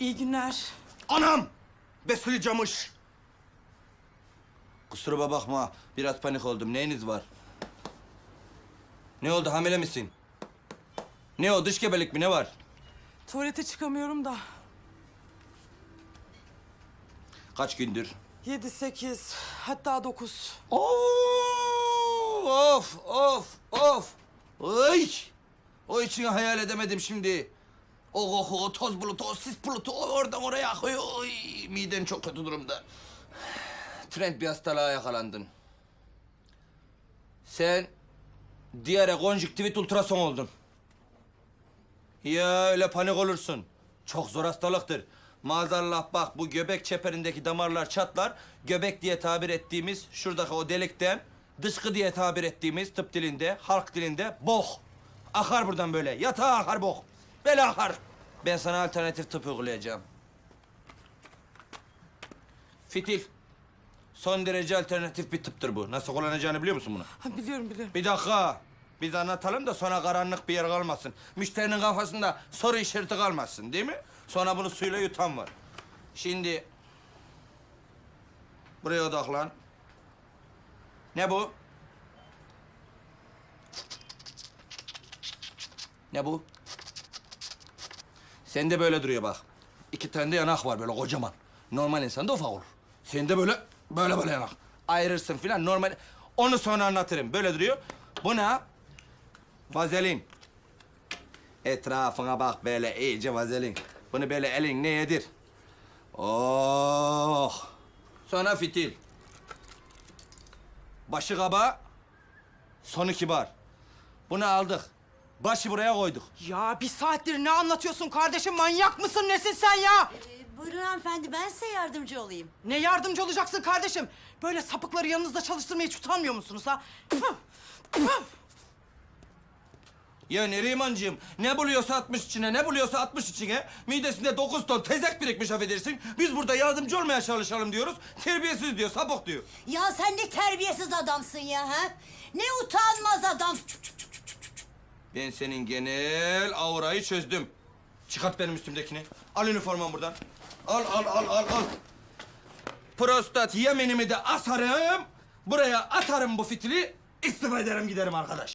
İyi günler. Anam! Besili camış. Kusuruma bakma. Biraz panik oldum. Neyiniz var? Ne oldu? Hamile misin? Ne o? Dış gebelik mi? Ne var? Tuvalete çıkamıyorum da. Kaç gündür? Yedi, sekiz, hatta dokuz. Oo, of, of, of. Ay! O içini hayal edemedim şimdi. O koku, o toz bulutu, o sis bulutu o oradan oraya akıyor. Oy, miden çok kötü durumda. Trend bir hastalığa yakalandın. Sen diyare konjüktivit ultrason oldun. Ya öyle panik olursun. Çok zor hastalıktır. Maazallah bak bu göbek çeperindeki damarlar çatlar. Göbek diye tabir ettiğimiz şuradaki o delikten dışkı diye tabir ettiğimiz tıp dilinde, halk dilinde bok. Akar buradan böyle. Yatağa akar bok. Böyle akar. Ben sana alternatif tıp uygulayacağım. Fitil. Son derece alternatif bir tıptır bu. Nasıl kullanacağını biliyor musun bunu? Ha, biliyorum biliyorum. Bir dakika. Biz anlatalım da sonra karanlık bir yer kalmasın. Müşterinin kafasında soru işareti kalmasın değil mi? Sonra bunu suyla yutan var. Şimdi... Buraya odaklan. Ne bu? Ne bu? Sende böyle duruyor bak. İki tane de yanak var böyle kocaman. Normal insanda ufak olur. Sende böyle, böyle böyle yanak. Ayırırsın filan normal. Onu sonra anlatırım. Böyle duruyor. Bu ne? Vazelin. Etrafına bak böyle iyice vazelin. Bunu böyle elin ne yedir? Oh. Sonra fitil. Başı kaba, sonu kibar. Bunu aldık. Başı buraya koyduk. Ya bir saattir ne anlatıyorsun kardeşim? Manyak mısın? Nesin sen ya? Ee, buyurun hanımefendi ben size yardımcı olayım. Ne yardımcı olacaksın kardeşim? Böyle sapıkları yanınızda çalıştırmaya hiç utanmıyor musunuz ha? Ya Nerimancığım ne buluyorsa atmış içine, ne buluyorsa atmış içine. Midesinde dokuz ton tezek birikmiş affedersin. Biz burada yardımcı olmaya çalışalım diyoruz. Terbiyesiz diyor, sapık diyor. Ya sen ne terbiyesiz adamsın ya ha? Ne utanmaz adam. Ben senin genel aurayı çözdüm. Çıkart benim üstümdekini. Al üniformamı buradan. Al, al, al, al, al. Prostat yemenimi de asarım. Buraya atarım bu fitili. İstifa ederim giderim arkadaş.